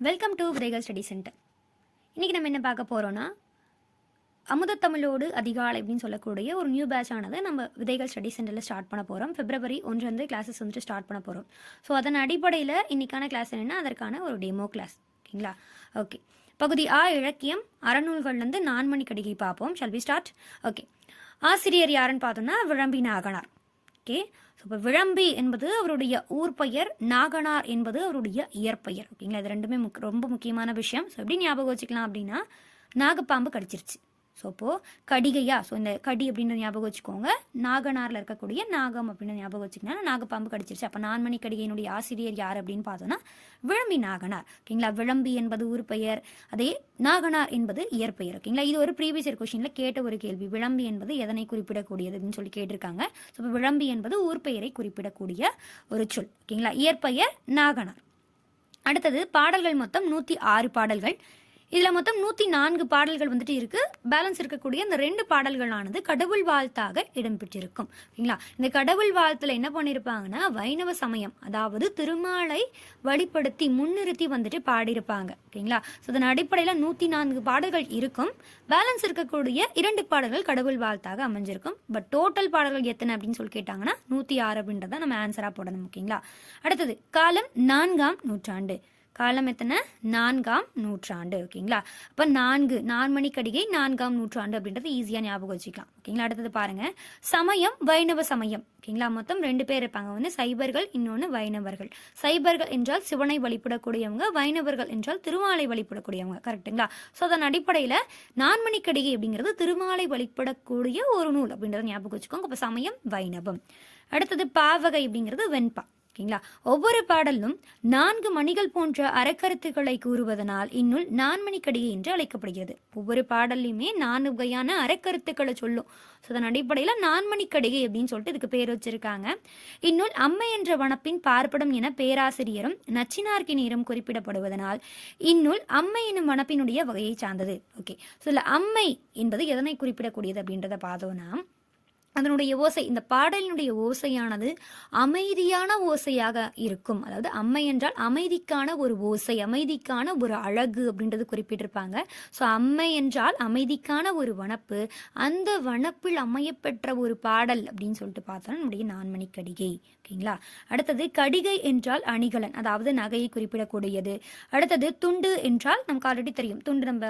Welcome to Vidhaigal study centre இன்றைக்கி நம்ம என்ன பார்க்க போகிறோன்னா அமுதத்தமிழோடு அதிகாலை அப்படின்னு சொல்லக்கூடிய ஒரு நியூ பேட்ச் ஆனது நம்ம விதைகள் ஸ்டடி சென்டரில் ஸ்டார்ட் பண்ண போகிறோம் பிப்ரவரி ஒன்றுலேருந்து வந்து கிளாஸஸ் வந்துட்டு ஸ்டார்ட் பண்ண போகிறோம் ஸோ அதன் அடிப்படையில் இன்றைக்கான கிளாஸ் என்னென்னா அதற்கான ஒரு டெமோ கிளாஸ் ஓகேங்களா? ஓகே பகுதி ஆ இலக்கியம். அறநூல்கள்லேருந்து நான்மணி கடிகை பார்ப்போம். ஷல் வி ஸ்டார்ட் ஓகே ஆசிரியர் யாருன்னு பார்த்தோம்னா விளம்பின அகனார் ஓகே ஸோ இப்போ விளம்பி என்பது அவருடைய ஊர் பெயர் நாகனார் என்பது அவருடைய இயற்பெயர் ஓகேங்களா? இது ரெண்டுமே முக் ரொம்ப முக்கியமான விஷயம். ஸோ எப்படி ஞாபகம் வச்சுக்கலாம் அப்படின்னா நாகப்பாம்பு கடிச்சிருச்சு. ஸோ அப்போது கடிகையா ஸோ இந்த கடி அப்படின்ற ஞாபகம் வச்சுக்கோங்க. நாகனாரில் இருக்கக்கூடிய நாகம் அப்படின்னு ஞாபகம் வச்சுக்கோங்க நாகப்பாம்பு கடிச்சிருச்சு. அப்போ நான்மணி கடிகையினுடைய ஆசிரியர் யார் அப்படின்னு பார்த்தோன்னா விளம்பி நாகனார். ஓகேங்களா? விளம்பி என்பது ஊர் பெயர். அதே நாகனார் என்பது இயற்பெயர் ஓகேங்களா? இது ஒரு ப்ரீவியஸ் இயர் கொஷினில் கேட்ட ஒரு கேள்வி. விளம்பி என்பது எதனை குறிப்பிடக்கூடியது அப்படின்னு சொல்லி கேட்டிருக்காங்க. ஸோ இப்போ விளம்பி என்பது ஊர் பெயரை குறிப்பிடக்கூடிய ஒரு சொல். ஓகேங்களா? இயற்பெயர் நாகனார். அடுத்தது பாடல்கள் மொத்தம் நூற்றி ஆறு பாடல்கள். இதில் மொத்தம் நூற்றி நான்கு பாடல்கள் வந்துட்டு இருக்குது பேலன்ஸ் இருக்கக்கூடிய இந்த ரெண்டு பாடல்களானது கடவுள் வாழ்த்தாக இடம்பெற்றிருக்கும். ஓகேங்களா? இந்த கடவுள் வாழ்த்தில் என்ன பண்ணியிருப்பாங்கன்னா வைணவ சமயம் அதாவது திருமாலை வழிப்படுத்தி முன்னிறுத்தி வந்துட்டு பாடியிருப்பாங்க. ஓகேங்களா? ஸோ அதன் அடிப்படையில் நூற்றி நான்கு பாடல்கள் இருக்கும். பேலன்ஸ் இருக்கக்கூடிய இரண்டு பாடல்கள் கடவுள் வாழ்த்தாக அமைஞ்சிருக்கும். பட் டோட்டல் பாடல்கள் எத்தனை அப்படின்னு சொல்லி கேட்டாங்கன்னா நூற்றி ஆறு அப்படின்றத நம்ம ஆன்சராக போடணும். ஓகேங்களா? அடுத்தது காலம் நான்காம் நூற்றாண்டு. காலம் எத்தனை? நான்காம் நூற்றாண்டு. ஓகேங்களா? அப்போ நான்கு நான்மணி கடிகை நான்காம் நூற்றாண்டு அப்படின்றது ஈஸியாக ஞாபகம் வச்சுக்கலாம். ஓகேங்களா? அடுத்தது பாருங்க. சமயம் வைணவ சமயம். ஓகேங்களா? மொத்தம் ரெண்டு பேர் இருப்பாங்க. ஒன்று சைபர்கள் இன்னொன்று வைணவர்கள். சைபர்கள் என்றால் சிவனை வழிபடக்கூடியவங்க வைணவர்கள் என்றால் திருமாலை வழிபடக்கூடியவங்க. கரெக்ட்டுங்களா? ஸோ அதன் அடிப்படையில் நான்மணிக்கடிகை அப்படிங்கிறது திருமாலை வழிபடக்கூடிய ஒரு நூல் அப்படின்றத ஞாபகம் வச்சுக்கோங்க. அப்போ சமயம் வைணவம். அடுத்தது பாவகை அப்படிங்கிறது வெண்பா. ஓகேங்களா ஒவ்வொரு பாடலும் நான்கு மணிகள் போன்ற அறக்கருத்துக்களை கூறுவதனால் இந்நூல் நான்மணி கடிகை என்று அழைக்கப்படுகிறது. ஒவ்வொரு பாடல்லையுமே நான்கு வகையான அறக்கருத்துக்களை சொல்லும். ஸோ அதன் அடிப்படையில் நான்மணி கடிகை அப்படின்னு சொல்லிட்டு இதுக்கு பேர் வச்சிருக்காங்க. இந்நூல் அம்மை என்ற வனப்பின் பார்ப்படம் என பேராசிரியரும் நச்சினார்கினியரும் குறிப்பிடப்படுவதனால் இந்நூல் அம்மை எனும் வனப்பினுடைய வகையை சார்ந்தது. ஓகே ஸோ இல்லை அம்மை என்பது எதனை குறிப்பிடக்கூடியது அப்படின்றத பார்த்தோம்னா அதனுடைய ஓசை இந்த பாடலினுடைய ஓசையானது அமைதியான ஓசையாக இருக்கும். அதாவது அம்மை என்றால் அமைதிக்கான ஒரு ஓசை அமைதிக்கான ஒரு அழகு அப்படின்றது குறிப்பிட்டிருப்பாங்க. ஸோ அம்மை என்றால் அமைதிக்கான ஒரு வனப்பு. அந்த வனப்பில் அமையப்பெற்ற ஒரு பாடல் அப்படின்னு சொல்லிட்டு பார்த்தோம்னா நம்முடைய நான்மணி கடிகை ஓகேங்களா? அடுத்தது கடிகை என்றால் அணிகலன் அதாவது நகையை குறிப்பிடக்கூடியது. அடுத்தது துண்டு என்றால் நமக்கு ஆல்ரெடி தெரியும். துண்டு நம்ம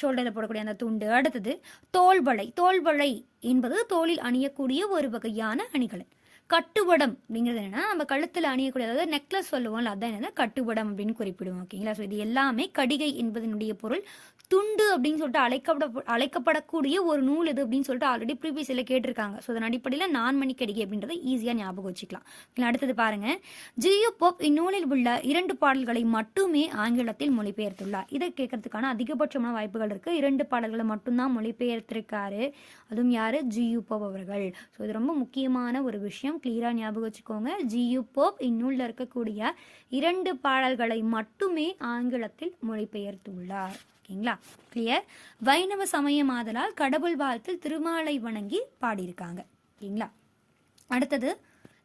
ஷோல்டரில் போடக்கூடிய அந்த துண்டு. அடுத்தது தோல்வளை தோல்வளை என்பது தோளில் அணியக்கூடிய ஒரு வகையான அணிகலன். கட்டுவடம் அப்படிங்கிறது என்னன்னா நம்ம கழுத்தில் அணியக்கூடிய அதாவது நெக்லஸ் சொல்லுவோம்ல அதான் என்னன்னா கட்டுவடம் அப்படின்னு குறிப்பிடுவோம் ஓகேங்களா ஸோ இது எல்லாமே கடிகை என்பதனுடைய பொருள். துண்டு அப்படின்னு சொல்லிட்டு அழைக்கப்பட அழைக்கப்படக்கூடிய ஒரு நூல் இது அப்படின்னு சொல்லிட்டு ஆல்ரெடி ப்ரீவியஸில் கேட்டிருக்காங்க. ஸோ அதன் அடிப்படையில் நான் மணிக்கடிகை அப்படின்றத ஈஸியாக ஞாபகம் வச்சுக்கலாம். அடுத்தது பாருங்க. ஜியோ போப் இந்நூலில் உள்ள இரண்டு பாடல்களை மட்டுமே ஆங்கிலத்தில் மொழிபெயர்த்துள்ளார். இதை கேட்கறதுக்கான அதிகபட்சமான வாய்ப்புகள் இருக்கு. இரண்டு பாடல்களை மட்டும்தான் மொழிபெயர்த்திருக்காரு. அதுவும் யாரு? ஜியு போப் அவர்கள். ஸோ இது ரொம்ப முக்கியமான ஒரு விஷயம். கிளியராக ஞாபகம் வச்சுக்கோங்க. ஜியு போப் இந்நூலில் இருக்கக்கூடிய இரண்டு பாடல்களை மட்டுமே ஆங்கிலத்தில் மொழிபெயர்த்துள்ளார். ஓகேங்களா கிளியர் வைணவ சமயம் ஆதலால் கடவுள் வாழ்த்தில் திருமாலை வணங்கி பாடியிருக்காங்க. ஓகேங்களா அடுத்தது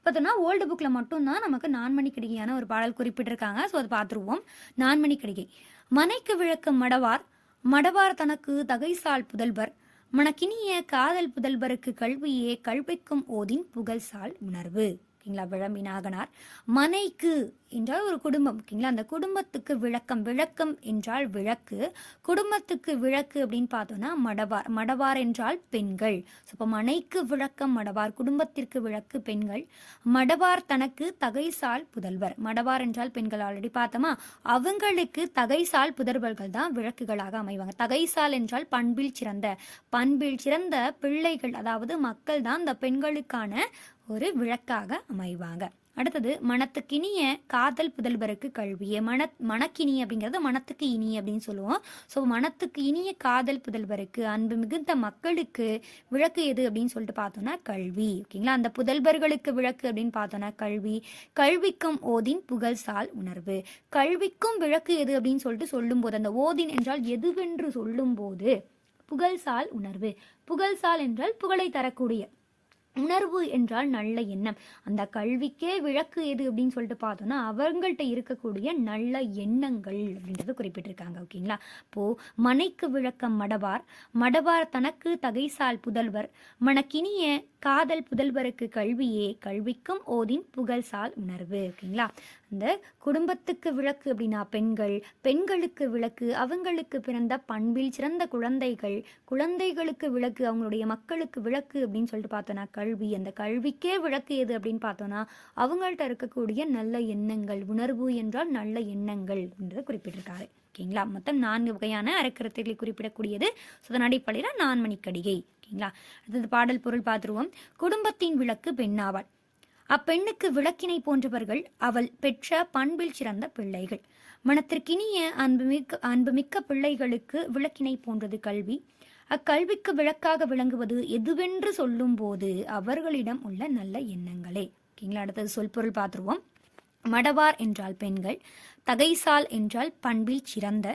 பார்த்தோம்னா ஓல்டு புக்கில் மட்டும்தான் நமக்கு நான்மணி கடிகையான ஒரு பாடல் குறிப்பிட்டிருக்காங்க. ஸோ அதை பார்த்துருவோம். நான்மணி கடிகை. மனைக்கு விளக்கும் மடவார் மடவார் தனக்கு தகைசால் புதல்வர் மனக்கினிய காதல் புதல்வருக்கு கல்வியே கல்விக்கும் ஓதின் புகழ்சால் உணர்வு. ஓகேங்களா விளம்பி நாகனார் மனைக்கு என்றால் ஒரு குடும்பம் ஓகேங்களா? அந்த குடும்பத்துக்கு விளக்கம் விளக்கம் என்றால் விளக்கு. குடும்பத்துக்கு விளக்கு அப்படின்னு பார்த்தோம்னா மடவார் மடவார் என்றால் பெண்கள். ஸோ இப்போ மனைக்கு விளக்கம் மடவார் குடும்பத்திற்கு விளக்கு பெண்கள். மடவார் தனக்கு தகைசால் புதல்வர். மடவார் என்றால் பெண்கள் ஆல்ரெடி பார்த்தோமா? அவங்களுக்கு தகைசால் புதல்வர்கள் தான் விளக்குகளாக அமைவாங்க. தகைசால் என்றால் பண்பில் சிறந்த பண்பில் சிறந்த பிள்ளைகள் அதாவது மக்கள் தான் அந்த பெண்களுக்கான ஒரு விளக்காக அமைவாங்க. அடுத்தது மனத்துக்கினிய காதல் புதல்வருக்கு கல்வியே மன மனக்கினி அப்படிங்கிறது மனத்துக்கு இனி அப்படின்னு சொல்லுவோம். ஸோ மனத்துக்கு இனிய காதல் புதல்வருக்கு அன்பு மிகுந்த மக்களுக்கு விளக்கு எது அப்படின்னு சொல்லிட்டு பார்த்தோம்னா கல்வி. ஓகேங்களா? அந்த புதல்வர்களுக்கு விளக்கு அப்படின்னு பார்த்தோம்னா கல்வி. கல்விக்கும் ஓதின் புகழ்சால் உணர்வு. கல்விக்கும் விளக்கு எது அப்படின்னு சொல்லிட்டு சொல்லும்போது அந்த ஓதின் என்றால் எதுவென்று சொல்லும்போது புகழ்சால் உணர்வு. புகழ்சால் என்றால் புகழை தரக்கூடிய உணர்வு என்றால் நல்ல எண்ணம். அந்த கல்விக்கே விளக்கு எது அப்படின்னு சொல்லிட்டு பார்த்தோம்னா அவங்கள்ட்ட இருக்கக்கூடிய நல்ல எண்ணங்கள் அப்படின்றது குறிப்பிட்டிருக்காங்க ஓகேங்களா? இப்போ மனைக்கு விளக்கம் மடவார். மடவார் தனக்கு தகைசால் புதல்வர். மனக்கினிய காதல் புதல்வருக்கு கல்வியே கல்விக்கும் ஓதின் புகழ்சால் உணர்வு ஓகேங்களா? அந்த குடும்பத்துக்கு விளக்கு அப்படின்னா பெண்கள். பெண்களுக்கு விளக்கு அவங்களுக்கு பிறந்த பண்பில் சிறந்த குழந்தைகள். குழந்தைகளுக்கு விளக்கு அவங்களுடைய மக்களுக்கு விளக்கு அப்படின்னு சொல்லிட்டு பார்த்தோன்னா கல்வி அந்த கல்விக்கே விளக்கு எது அப்படின்னு பார்த்தோன்னா அவங்கள்ட்ட இருக்கக்கூடிய நல்ல எண்ணங்கள் உணர்வு என்றால் நல்ல எண்ணங்கள் அப்படின்றத குறிப்பிட்டிருக்காரு. ஓகேங்களா? மொத்தம் நான்கு வகையான அறக்கருத்துக்களை குறிப்பிடக்கூடியது. ஸோ அதன் அடிப்படையில் நான்மணிக்கடிகை ஓகேங்களா? அடுத்தது பாடல் பொருள் பார்த்துருவோம். குடும்பத்தின் விளக்கு பெண்ணாவாள். அப்பெண்ணுக்கு விளக்கினை போன்றவர்கள் அவள் பெற்ற பண்பில் சிறந்த பிள்ளைகள். மனத்திற்கினிய அன்புமிக்க அன்புமிக்க பிள்ளைகளுக்கு விளக்கினை போன்றது கல்வி. அக்கல்விக்கு விளக்காக விளங்குவது எதுவென்று சொல்லும்போது அவர்களிடம் உள்ள நல்ல எண்ணங்களே. ஓகேங்களா? அடுத்தது சொல்பொருள் பார்த்துருவோம். மடவார் என்றால் பெண்கள் தகைசால் என்றால் பண்பில் சிறந்த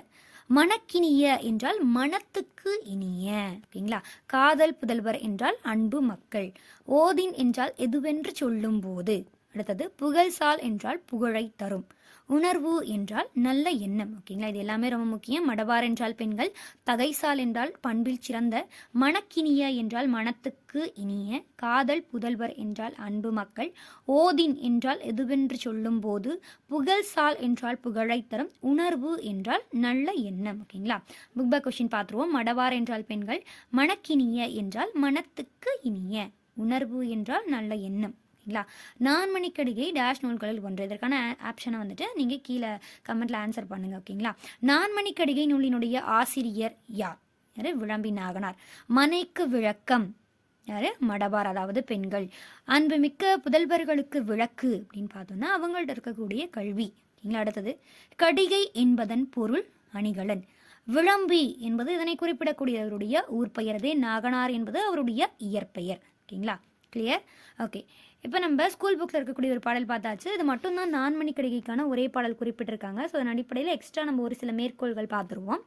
மனக்கினிய என்றால் மனத்துக்கு இனிய. ஓகேங்களா? காதல் புதல்வர் என்றால் அன்பு மக்கள் ஓதின் என்றால் எதுவென்று சொல்லும் போது அடுத்தது புகழ்சால் என்றால் புகழை தரும். உணர்வு என்றால் நல்ல எண்ணம் ஓகேங்களா? இது எல்லாமே ரொம்ப முக்கியம். மடவார் என்றால் பெண்கள் தகைசால் என்றால் பண்பில் சிறந்த மணக்கினிய என்றால் மனத்துக்கு இனிய காதல் புதல்வர் என்றால் அன்பு மக்கள் ஓதின் என்றால் எதுவென்று சொல்லும்போது புகழ்சால் என்றால் புகழை தரும் உணர்வு என்றால் நல்ல எண்ணம் ஓகேங்களா? புக் பை கொஸ்டின் பார்த்துருவோம். மடவார் என்றால் பெண்கள் மணக்கினிய என்றால் மனத்துக்கு இனிய உணர்வு என்றால் நல்ல எண்ணம். ஓகேங்களா? நான்மணிக்கடிகை டேஷ் நூல்களில் ஒன்று. இதற்கான ஆப்ஷனை வந்துட்டு நீங்கள் கீழே கமெண்ட்டில் ஆன்சர் பண்ணுங்கள் ஓகேங்களா? நான்மணிக்கடிகை நூலினுடைய ஆசிரியர் யார்? யார்? விளம்பி நாகனார். மனைக்கு விளக்கம். யாரு? மடபார் அதாவது பெண்கள். அன்புமிக்க புதல்வர்களுக்கு விளக்கு அப்படின்னு பார்த்தோம்னா அவங்கள்ட்ட இருக்கக்கூடிய கல்வி. ஓகேங்களா? அடுத்தது கடிகை என்பதன் பொருள் அணிகலன். விளம்பி என்பது இதனை குறிப்பிடக்கூடியவருடைய ஊர்பெயர். அதே நாகனார் என்பது அவருடைய இயற்பெயர். ஓகேங்களா? கிளியர் ஓகே இப்போ நம்ம ஸ்கூல் புக்கில் இருக்கக்கூடிய ஒரு பாடல் பார்த்தாச்சு. இது மட்டும்தான் நான்மணி கடிகைக்கான ஒரே பாடல் குறிப்பிட்டிருக்காங்க. ஸோ அதன் அடிப்படையில் எக்ஸ்ட்ரா நம்ம ஒரு சில மேற்கோள்கள் பார்த்துருவோம்.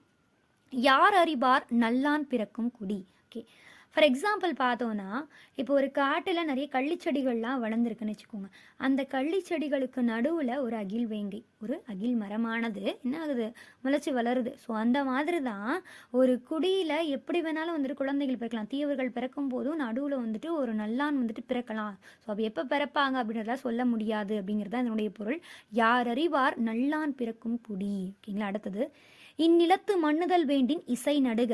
யார் அறிவார் நல்லான் பிறக்கும் குடி? ஓகே ஃபார் எக்ஸாம்பிள் பார்த்தோன்னா இப்போ ஒரு காட்டில் நிறைய கள்ளிச்செடிகள்லாம் வளர்ந்துருக்குன்னு வச்சுக்கோங்க. அந்த கள்ளிச்செடிகளுக்கு நடுவில் ஒரு அகில் வேங்கை ஒரு அகில் மரமானது என்ன ஆகுது? முளைச்சி வளருது. ஸோ அந்த மாதிரி தான் ஒரு குடியில் எப்படி வேணாலும் வந்துட்டு குழந்தைகள் பிறக்கலாம். தீயவர்கள் பிறக்கும் போதும் நடுவில் வந்துட்டு ஒரு நல்லான் வந்துட்டு பிறக்கலாம். ஸோ அப்போ எப்போ பிறப்பாங்க அப்படின்றதெல்லாம் சொல்ல முடியாது அப்படிங்கிறது தான் இதனுடைய பொருள். யார் அறிவார் நல்லான் பிறக்கும் குடி. ஓகேங்களா? அடுத்தது இந்நிலத்து மண்ணுதல் வேண்டின் இசை நடுக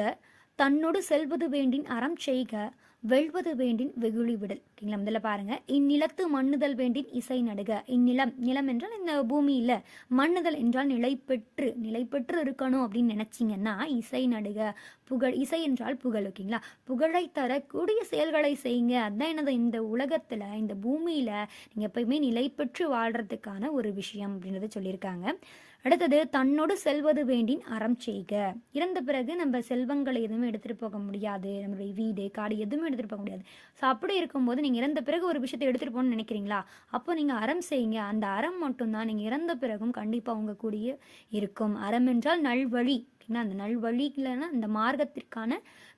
தன்னோடு செல்வது வேண்டின் அறம் செய்க வெல்வது வேண்டின் வெகுளி விடல் ஓகேங்களா முதல்ல பாருங்க. இந்நிலத்து மண்ணுதல் வேண்டின் இசை நடுக. இந்நிலம் நிலம் என்றால் இந்த பூமி இல்ல மண்ணுதல் என்றால் நிலை பெற்று நிலை பெற்று இருக்கணும் அப்படின்னு நினைச்சிங்கன்னா இசை நடுக புகழ் இசை என்றால் புகழ் ஓகேங்களா? புகழை தரக்கூடிய செயல்களை செய்யுங்க. அதான் எனது இந்த உலகத்துல இந்த பூமியில நீங்க எப்பயுமே நிலை பெற்று வாழ்றதுக்கான ஒரு விஷயம் அப்படின்றத சொல்லியிருக்காங்க. அடுத்தது தன்னோடு செல்வது வேண்டின் அறம் செய்க. இறந்த பிறகு நம்ம செல்வங்களை எதுவுமே எடுத்துகிட்டு போக முடியாது. நம்மளுடைய வீடு காடு எதுவுமே எடுத்துகிட்டு போக முடியாது. ஸோ அப்படி இருக்கும்போது நீங்கள் இறந்த பிறகு ஒரு விஷயத்தை எடுத்துகிட்டு போகணும்னு நினைக்கிறீங்களா? அப்போ நீங்கள் அறம் செய்யுங்க அந்த அறம் மட்டும்தான் நீங்கள் இறந்த பிறகும் கண்டிப்பாக உங்கள் கூடிய இருக்கும். அறம் என்றால் நல்வழி. அந்த அந்த நல்வழியிலனா அந்த மார்க்கத்திற்கான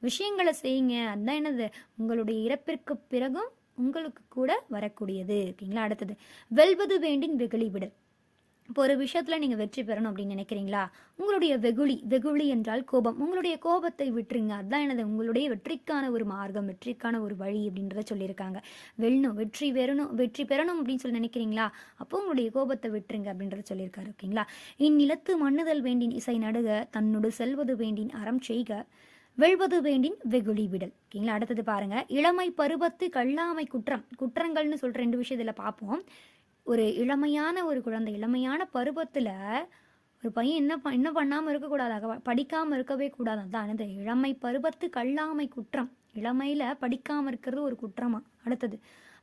விஷயங்களை செய்யுங்க. அதுதான் என்னது? உங்களுடைய இறப்பிற்கு பிறகும் உங்களுக்கு கூட வரக்கூடியது. ஓகேங்களா? அடுத்தது வெல்வது வேண்டின் வெகுளி விடல். இப்போ ஒரு விஷயத்துல நீங்க வெற்றி பெறணும் அப்படின்னு நினைக்கிறீங்களா? உங்களுடைய வெகுளி வெகுளி என்றால் கோபம். உங்களுடைய கோபத்தை விட்டுருங்க. அதுதான் எனது உங்களுடைய வெற்றிக்கான ஒரு மார்க்கம் வெற்றிக்கான ஒரு வழி அப்படின்றத சொல்லியிருக்காங்க. வெல்லணும் வெற்றி பெறணும் வெற்றி பெறணும் அப்படின்னு சொல்லி நினைக்கிறீங்களா? அப்போ உங்களுடைய கோபத்தை விட்டுருங்க அப்படின்றத சொல்லியிருக்காரு ஓகேங்களா? இந்நிலத்து மண்ணுதல் வேண்டின் இசை நடுக தன்னோடு செல்வது வேண்டின் அறம் செய்க வெல்வது வேண்டின் வெகுளி விடல். ஓகேங்களா? அடுத்தது பாருங்க. இளமை பருவத்து கல்லாமை குற்றம். குற்றங்கள்னு சொல்ற ரெண்டு விஷயம் இதில் பார்ப்போம். ஒரு இளமையான ஒரு குழந்தை இளமையான பருவத்தில் ஒரு பையன் என்ன என்ன பண்ணாமல் இருக்கக்கூடாது? படிக்காமல் இருக்கவே கூடாது. அதான் இந்த இளமை பருவத்து கல்லாமை குற்றம். இளமையில் படிக்காமல் இருக்கிறது ஒரு குற்றமா? அடுத்தது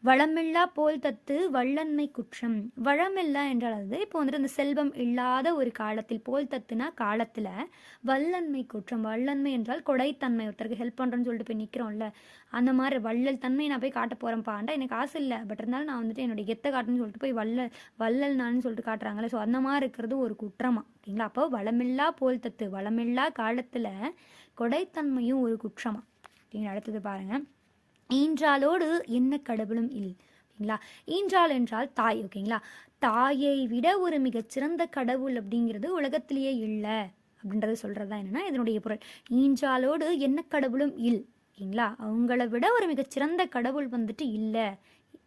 வளமில்லா போல் தத்து வள்ளன்மை குற்றம். வளமில்லா என்றால் அது இப்போ வந்துட்டு அந்த செல்வம் இல்லாத ஒரு காலத்தில் போல் தத்துனா காலத்தில் வல்லன்மை குற்றம். வல்லன்மை என்றால் கொடைத்தன்மை ஒருத்தருக்கு ஹெல்ப் பண்ணுறேன்னு சொல்லிட்டு போய் நிற்கிறோம்ல அந்த மாதிரி வள்ளல் தன்மை நான் போய் காட்ட போகிறேன்ப்பாண்டா எனக்கு காசு இல்லை. பட் இருந்தாலும் நான் வந்துட்டு என்னுடைய கெத்த காட்டுன்னு சொல்லிட்டு போய் வள்ளல் வள்ளல் நான்னு சொல்லிட்டு காட்டுறாங்களே ஸோ அந்த மாதிரி இருக்கிறது ஒரு குற்றமா. ஓகேங்களா? அப்போ வளமில்லா போல் தத்து வளமில்லா காலத்தில் கொடைத்தன்மையும் ஒரு குற்றமா. ஓகேங்களா? அடுத்தது பாருங்கள் ஈன்றாலோடு என்ன கடவுளும் இல் ஓகேங்களா? ஈன்றால் என்றால் தாய் ஓகேங்களா? தாயை விட ஒரு மிகச்சிறந்த கடவுள் அப்படிங்கிறது உலகத்திலேயே இல்லை அப்படின்றது சொல்கிறது தான் என்னென்னா இதனுடைய பொருள். ஈன்றாலோடு என்ன கடவுளும் இல் ஓகேங்களா? அவங்கள விட ஒரு மிகச்சிறந்த கடவுள் வந்துட்டு இல்லை.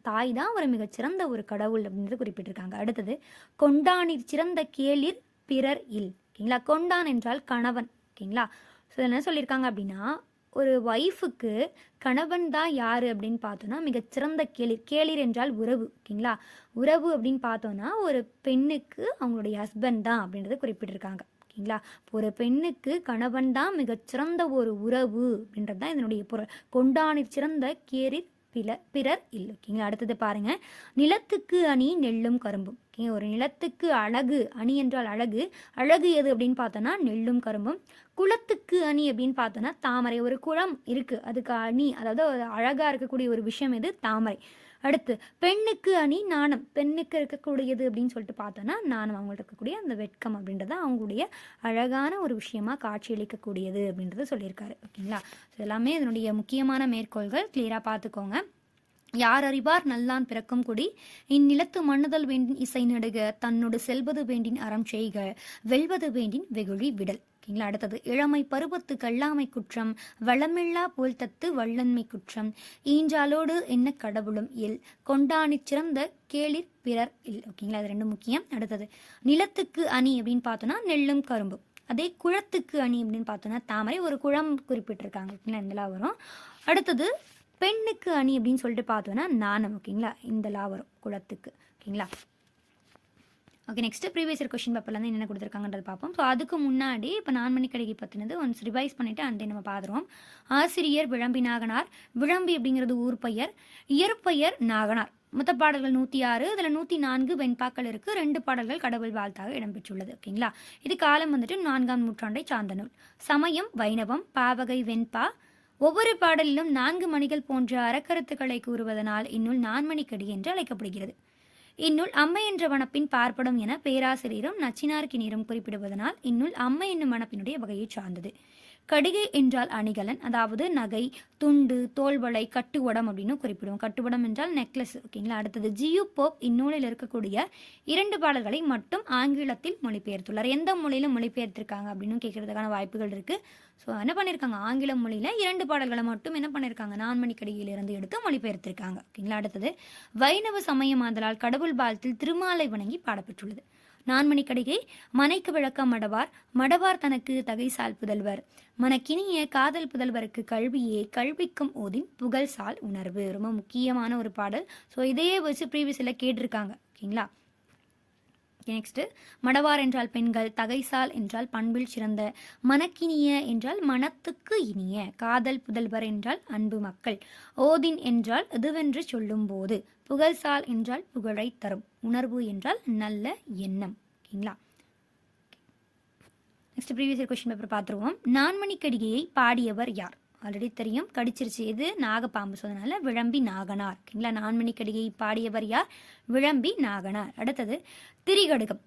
தாய் தான் ஒரு மிகச்சிறந்த ஒரு கடவுள் அப்படின்றது குறிப்பிட்டிருக்காங்க. அடுத்தது கொண்டானிற் சிறந்த கேளிர் பிறர் இல் ஓகேங்களா? கொண்டான் என்றால் கணவன் ஓகேங்களா? ஸோ என்ன சொல்லியிருக்காங்க அப்படின்னா ஒரு ஒய்ஃபுக்கு கணவன் தான் யார் அப்படின்னு பார்த்தோன்னா மிகச்சிறந்த கேளிர் கேளிர் என்றால் உறவு ஓகேங்களா? உறவு அப்படின்னு பார்த்தோன்னா ஒரு பெண்ணுக்கு அவங்களுடைய ஹஸ்பண்ட் தான் அப்படின்றத குறிப்பிட்டிருக்காங்க ஓகேங்களா? ஒரு பெண்ணுக்கு கணவன் தான் மிகச்சிறந்த ஒரு உறவு அப்படின்றது தான் இதனுடைய பொருள். கொண்டானிற் சிறந்த கேரிர் பில பிறர் இல்லை ஓகேங்களா? அடுத்தது பாருங்கள் நிலத்துக்கு அணி நெல்லும் கரும்பும். ஓகே ஒரு நிலத்துக்கு அழகு அணி என்றால் அழகு. அழகு எது அப்படின்னு பார்த்தோன்னா நெல்லும் கரும்பும். குளத்துக்கு அணி அப்படின்னு பார்த்தோன்னா தாமரை. ஒரு குளம் இருக்குது அதுக்கு அணி அதாவது ஒரு அழகாக இருக்கக்கூடிய ஒரு விஷயம் எது? தாமரை. அடுத்து பெண்ணுக்கு அணி நாணம். பெண்ணுக்கு இருக்கக்கூடியது அப்படின்னு சொல்லிட்டு பார்த்தோன்னா நாணம். அவங்கள்ட்ட இருக்கக்கூடிய அந்த வெட்கம் அப்படின்றத அவங்களுடைய அழகான ஒரு விஷயமா காட்சியளிக்கக்கூடியது அப்படின்றத சொல்லியிருக்காரு. ஓகேங்களா? ஸோ எல்லாமே இதனுடைய முக்கியமான மேற்கோள்கள் கிளியராக பார்த்துக்கோங்க. யார் அறிவார் நல்லான் பிறக்கும் குடி. இந்நிலத்து மண்ணுதல் வேண்டின் இசை நடுக தன்னோடு செல்வது வேண்டின் அறம் செய்க வெல்வது வேண்டின் வெகுழி விடல். ஓகேங்களா அடுத்தது இளமை பருவத்து கல்லாமை குற்றம் வளமில்லா போல் தத்து வள்ளன்மை குற்றம். ஈஞ்சாலோடு என்ன கடவுளும் இல் கொண்டாணி சிறந்த கேளிர் பிறர் இல். ஓகேங்களா அது ரெண்டு முக்கியம். அடுத்தது நிலத்துக்கு அணி அப்படின்னு பார்த்தோன்னா நெல்லும் கரும்பு. அதே குளத்துக்கு அணி அப்படின்னு பார்த்தோன்னா தாமரை. ஒரு குளம் குறிப்பிட்டிருக்காங்க. ஓகேங்களா இதெல்லாம் வரும். அடுத்தது பெண்ணுக்கு அணி அப்படின்னு சொல்லிட்டு பார்த்தோன்னா நாணம் ஓகேங்களா? இந்த லா வரும் குளத்துக்கு ஓகேங்களா? Okay next previous year question பேப்பர்லேருந்து என்னென்ன கொடுத்துருக்காங்கன்றது பார்ப்போம். ஸோ அதுக்கு முன்னாடி இப்போ நான் மணி கடைக்கு பற்றினது ஒன்ஸ் ரிவைஸ் பண்ணிவிட்டு அந்த நம்ம பார்த்துருவோம். ஆசிரியர் விளம்பி நாகனார் விளம்பி அப்படிங்கிறது ஊர் பெயர் இயற்பெயர் நாகனார். மொத்த பாடல்கள் நூற்றி ஆறு இதில் நூற்றி நான்கு வெண்பாக்கள் இருக்குது ரெண்டு பாடல்கள் கடவுள் வாழ்த்தாக இடம்பெற்றுள்ளது ஓகேங்களா? இது காலம் வந்துட்டு நான்காம் நூற்றாண்டை சார்ந்த நூல். சமயம் வைணவம் பாவகை வெண்பா ஒவ்வொரு பாடலிலும் நான்கு மணிகள் போன்ற அறக்கருத்துக்களை கூறுவதனால் இந்நூல் நான்மணிக்கடி என்று அழைக்கப்படுகிறது. இந்நூல் அம்மை என்ற வனப்பின் பார்ப்படும் என பேராசிரியரும் நச்சினார்கினியரும் குறிப்பிடுவதனால் இந்நூல் அம்மை என்னும் வனப்பினுடைய வகையை சார்ந்தது. கடிகை என்றால் அணிகலன் அதாவது நகை துண்டு தோல்வளை கட்டுவடம் அப்படின்னு குறிப்பிடுவோம். கட்டுவடம் என்றால் நெக்லஸ் ஓகேங்களா அடுத்தது ஜியு போப் இந்நூலில் இருக்கக்கூடிய இரண்டு பாடல்களை மட்டும் ஆங்கிலத்தில் மொழிபெயர்த்துள்ளார். எந்த மொழியில மொழிபெயர்த்திருக்காங்க அப்படின்னு கேட்கறதுக்கான வாய்ப்புகள் இருக்கு. ஸோ என்ன பண்ணியிருக்காங்க ஆங்கில மொழியில இரண்டு பாடல்களை மட்டும் என்ன பண்ணியிருக்காங்க நான்மணிக்கடியிலிருந்து எடுத்து மொழிபெயர்த்திருக்காங்க ஓகேங்களா அடுத்தது வைணவ சமயமாதலால் கடவுள் பாலத்தில் திருமாலை வணங்கி பாடப்பெற்றுள்ளது. நான்மணிக்கடிகை மனைக்கு விளக்கம் மடவார் மடவார் தனக்கு தகைசால் புதல்வர். மனக்கினிய காதல் புதல்வருக்கு கல்வியே கல்விக்கும் ஓதின் புகழ்சால் உணர்வு. ரொம்ப முக்கியமான ஒரு பாடல். ஸோ இதையே வச்சு ப்ரீவியஸில் கேட்டிருக்காங்க. ஓகேங்களா? நெக்ஸ்ட் மடவார் என்றால் பெண்கள் தகைசால் என்றால் பண்பில் சிறந்த மனக்கினிய என்றால் மனத்துக்கு இனிய காதல் புதல்வர் என்றால் அன்பு மக்கள் ஓதின் என்றால் இதுவென்று சொல்லும்போது புகழ்சால் என்றால் புகழை தரும் உணர்வு என்றால் நல்ல எண்ணம். ஓகேங்களா? நெக்ஸ்ட் ப்ரீவியஸ் கொஸ்டின் பேப்பர் பார்த்துருவோம். நான்மணிக்கடிகையை பாடியவர் யார்? ஆல்ரெடி தெரியும். கடிச்சிருச்சு. இது நாகப்பாம்பு ஸோ விளம்பி நாகனார். ஓகேங்களா? நான்மணிக்கடிகை பாடியவர் யார்? விளம்பி நாகனார். அடுத்தது திரிகடுகம்.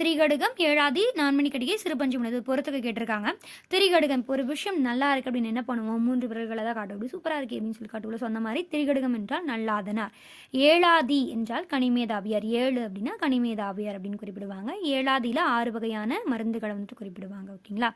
திரிகடுகம் ஏழாதி நான்மணிக்கடிகை சிறுபஞ்சு முனது பொறுத்துக்கு கேட்டிருக்காங்க. திரிகடுகம் ஒரு விஷயம் நல்லா இருக்கு அப்படின்னு என்ன பண்ணுவோம்? மூன்று விரல்களை தான் காட்டும் அப்படி சூப்பராக இருக்கு அப்படின்னு சொல்லி காட்டுவோம் சொன்ன மாதிரி திரிகடுகம் என்றால் நல்லாதனார். ஏழாதி என்றால் கனிமேதாவியார். ஏழு அப்படின்னா கனிமேதாவியார் அப்படின்னு குறிப்பிடுவாங்க. ஏழாதியில் ஆறு வகையான மருந்துகளை வந்துட்டு குறிப்பிடுவாங்க. ஓகேங்களா?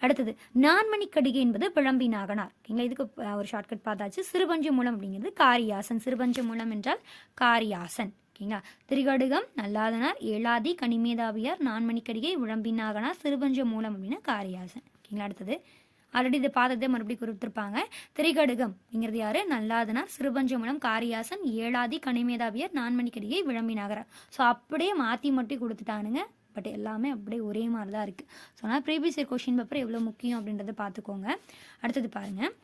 அடுத்தது நான்மணிக்கடிகை என்பது பிழம்பி நாகனார். ஓகேங்களா? இதுக்கு ஒரு ஷார்ட்கட் பார்த்தாச்சு. சிறுபஞ்சு மூலம் அப்படிங்கிறது காரியாசன். சிறுபஞ்சு மூலம் என்றால் காரியாசன். ஓகேங்களா திரிகடுகம் நல்லாதனார் ஏழாதி கனிமேதாவியார் நான்மணிக்கடிகை உழம்பினாகனார் சிறுபஞ்ச மூலம் அப்படின்னா காரியாசன். ஓகேங்களா அடுத்தது? ஆல்ரெடி இதை பார்த்ததே மறுபடியும் கொடுத்துருப்பாங்க திரிகடுகம் அப்படிங்கிறது யாரு? நல்லாதனார் சிறுபஞ்ச மூலம் காரியாசன் ஏழாதி கனிமேதாவியார் நான்மணிக்கடிகை விளம்பினாகரா ஸோ அப்படியே மாற்றி மட்டும் கொடுத்துட்டானுங்க. பட் எல்லாமே அப்படியே ஒரே மாதிரி தான் இருக்குது ஸோ ஆனால் ப்ரீவியஸ் இயர் கொஷின் பேப்பர் எவ்வளோ முக்கியம் அப்படின்றத பார்த்துக்கோங்க. அடுத்தது பாருங்கள்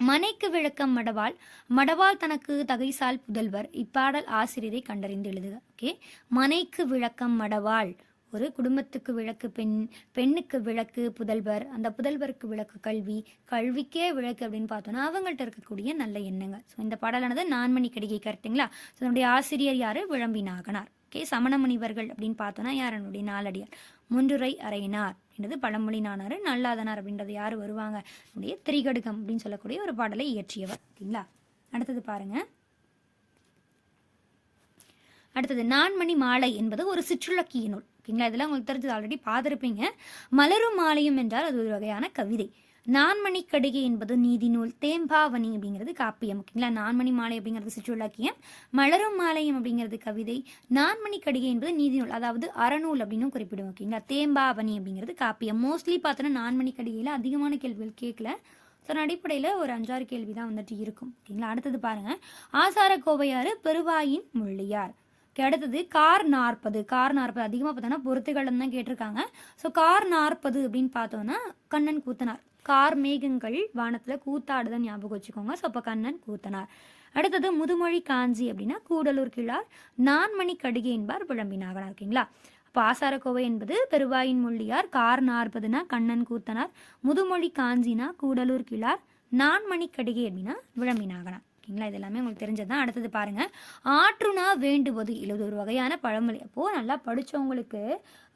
மனைக்கு விளக்கம் மடவாள். மடவாள் தனக்கு தகைசால் புதல்வர். இப்பாடல் ஆசிரியரை கண்டறிந்து எழுதுக. ஓகே. மனைக்கு விளக்கம் மடவாள். ஒரு குடும்பத்துக்கு விளக்கு பெண் பெண்ணுக்கு விளக்கு புதல்வர். அந்த புதல்வருக்கு விளக்கு கல்வி. கல்விக்கே விளக்கு அப்படின்னு பார்த்தோன்னா அவங்கள்ட்ட இருக்கக்கூடிய நல்ல எண்ணங்கள். ஸோ இந்த பாடலானது நான்மணி கடிகை கரெக்டுங்களா ஸோ அதனுடைய ஆசிரியர் யாரு? விளம்பினாகனார். ஓகே. சமண முனிவர்கள் அப்படின்னு பார்த்தோன்னா யார்? என்னுடைய நாலடியார் முன்றுரை அறையினார். அப்படின்றது பழமொழி நானார் நல்லாதனார் அப்படின்றது யார் வருவாங்க? நம்முடைய திரிகடுகம் அப்படின்னு சொல்லக்கூடிய ஒரு பாடலை இயற்றியவர் ஓகேங்களா? அடுத்தது பாருங்க. அடுத்தது நான்மணி மாலை என்பது ஒரு சிற்றுலக்கிய நூல் ஓகேங்களா? இதெல்லாம் உங்களுக்கு தெரிஞ்சது ஆல்ரெடி பார்த்துருப்பீங்க மலரும் மாலையும் என்றால் அது ஒரு வகையான கவிதை. நான்மணி கடிகை என்பது நீதி நூல் தேம்பாவணி அப்படிங்கிறது காப்பியம் ஓகேங்களா? நான்மணி மாலை அப்படிங்கிறது சிற்றுலக்கியம் மலரும் மாலையம் அப்படிங்கிறது கவிதை. நான்மணி கடிகை என்பது நீதி நூல் அதாவது அறநூல் அப்படின்னு குறிப்பிடுவோம் ஓகேங்களா? தேம்பாவணி அப்படிங்கிறது காப்பியம். மோஸ்ட்லி பார்த்தோன்னா நான்மணி கடிகையில் அதிகமான கேள்விகள் கேட்கல. ஸோ அடிப்படையில் ஒரு அஞ்சாறு கேள்வி தான் வந்துட்டு இருக்கும் ஓகேங்களா? அடுத்தது பாருங்க. ஆசார கோவையாறு பெருவாயின் முள்ளியார். அடுத்தது கார் நாற்பது. கார் நாற்பது அதிகமாக பார்த்தோன்னா பொறுத்துகள்னு தான் கேட்டிருக்காங்க. ஸோ கார் நாற்பது அப்படின்னு பார்த்தோன்னா கண்ணன் கூத்தனார். கார் மேகங்கள் வானத்தில் கூத்தாடுதான் ஞாபகம் வச்சுக்கோங்க. ஸோ அப்போ கண்ணன் கூத்தனார். அடுத்தது முதுமொழி காஞ்சி அப்படின்னா கூடலூர் கிழார். நான்மணி கடிகை என்பார் விளம்பினாகனா ஓகேங்களா? அப்போ ஆசாரக்கோவை என்பது பெருவாயின் முள்ளியார். கார் நாற்பதுனா கண்ணன் கூத்தனார். முதுமொழி காஞ்சினா கூடலூர் கிழார். நான்மணி கடிகை அப்படின்னா விளம்பினாகனா ஓகேங்களா? இது எல்லாமே உங்களுக்கு தெரிஞ்சதுதான். அடுத்தது பாருங்கள் ஆற்றுனா வேண்டுவது. இல்லை ஒரு வகையான பழமொழி. அப்போது நல்லா படிச்சவங்களுக்கு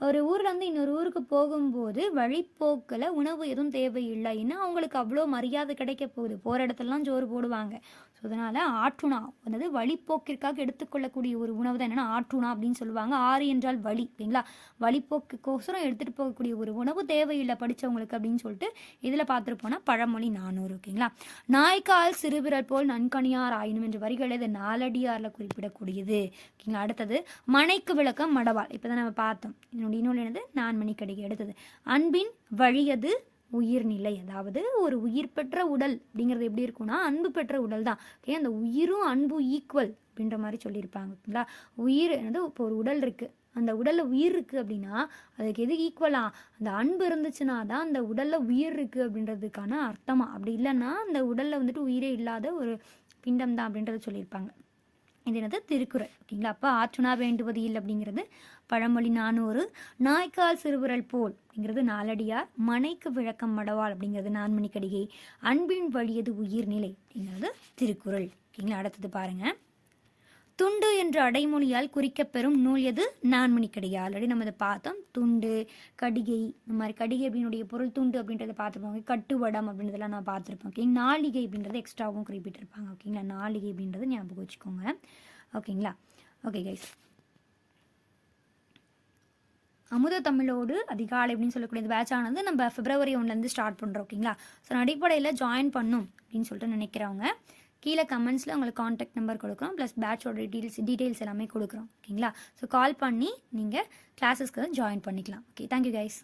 ஒரு ஊர்லேருந்து இன்னொரு ஊருக்கு போகும்போது வழிப்போக்கில் உணவு எதுவும் தேவையில்லை. ஏன்னா அவங்களுக்கு அவ்வளோ மரியாதை கிடைக்க போகுது. போகிற இடத்துலலாம் சோறு போடுவாங்க. ஸோ அதனால் ஆற்றுணா அதாவது வழிப்போக்கிற்காக எடுத்துக்கொள்ளக்கூடிய ஒரு உணவு தான் என்னென்னா ஆற்றுணா அப்படின்னு சொல்லுவாங்க. ஆறு என்றால் வழி ஓகேங்களா வழிப்போக்குக்கோசரம் எடுத்துகிட்டு போகக்கூடிய ஒரு உணவு தேவையில்லை படித்தவங்களுக்கு அப்படின்னு சொல்லிட்டு இதில் பார்த்துட்டு போனால் பழமொழி நானூறு ஓகேங்களா? நாய்க்கால் சிறுவிரல் போல் நன்கணியார் ஆயினும் என்ற வரிகள் இது நாலடியாரில் குறிப்பிடக்கூடியது ஓகேங்களா? அடுத்தது மனைக்கு விளக்கம் மடவாள். இப்போ தான் நம்ம பார்த்தோம். என்னுடைய நூல் என்னது? நான்மணி கடிகை அடுத்தது அன்பின் வழியது உயிர்நிலை. அதாவது ஒரு உயிர் பெற்ற உடல் அப்படிங்கிறது எப்படி இருக்கும்னா அன்பு பெற்ற உடல் தான். ஓகே அந்த உயிரும் அன்பு ஈக்குவல் அப்படின்ற மாதிரி சொல்லியிருப்பாங்க. ஓகேங்களா உயிர் என்னது? இப்போ ஒரு உடல் இருக்குது அந்த உடலில் உயிர் இருக்குது அப்படின்னா அதுக்கு எது ஈக்குவலா அந்த அன்பு இருந்துச்சுன்னா தான் அந்த உடலில் உயிர் இருக்குது அப்படின்றதுக்கான அர்த்தமா? அப்படி இல்லைன்னா அந்த உடலில் வந்துட்டு உயிரே இல்லாத ஒரு பிண்டம் தான் அப்படின்றத சொல்லியிருப்பாங்க. இது என்னது திருக்குறள். ஓகேங்களா? அப்போ ஆற்றுனா வேண்டுவது இல்லை அப்படிங்கிறது பழமொழி நானூறு. நாய்க்கால் சிறுவிரல் போல் அப்படிங்கிறது நாலடியார். மனைக்கு விளக்கம் மடவாள் அப்படிங்கிறது நான்மணிக்கடிகை. அன்பின் வழியது உயிர்நிலை அப்படிங்கிறது திருக்குறள். ஓகேங்களா? அடுத்தது பாருங்க. துண்டு என்ற அடைமொழியால் குறிக்கப்பெறும் நூல் எது? நான்மணிக்கடிகை. ஆல்ரெடி நம்ம இதை பார்த்தோம். துண்டு கடிகை இந்த மாதிரி கடிகை அப்படின்னுடைய பொருள் துண்டு அப்படின்றத பார்த்துருப்போம் கட்டுவடம் அப்படின்றதெல்லாம் நான் பார்த்துருப்போம். ஓகே நாளிகை அப்படின்றது எக்ஸ்ட்ராவும் குறிப்பிட்டிருப்பாங்க. ஓகேங்களா? நாளிகை அப்படின்றது ஞாபகம் வச்சுக்கோங்க. ஓகேங்களா? ஓகே கைஸ் அமுத தமிழோடு அதிகாலை அப்படின்னு சொல்லக்கூடிய இந்த பேட்ச் ஆனது நம்ம பிப்ரவரி ஒன்லேருந்து ஸ்டார்ட் பண்ணுறோம் ஓகேங்களா? ஸோ அடிப்படையில் ஜாயின் பண்ணும் அப்படின்னு சொல்லிட்டு நினைக்கிறவங்க கீழே கமெண்ட்ஸில் உங்களுக்கு காண்டாக்ட் நம்பர் கொடுக்குறோம் ப்ளஸ் பேட்சோட டீட்டெயில்ஸ் டீட்டெயில்ஸ் எல்லாமே கொடுக்குறோம் ஓகேங்களா? ஸோ கால் பண்ணி நீங்கள் கிளாஸஸ்க்கு ஜாயின் பண்ணிக்கலாம். Okay thank you guys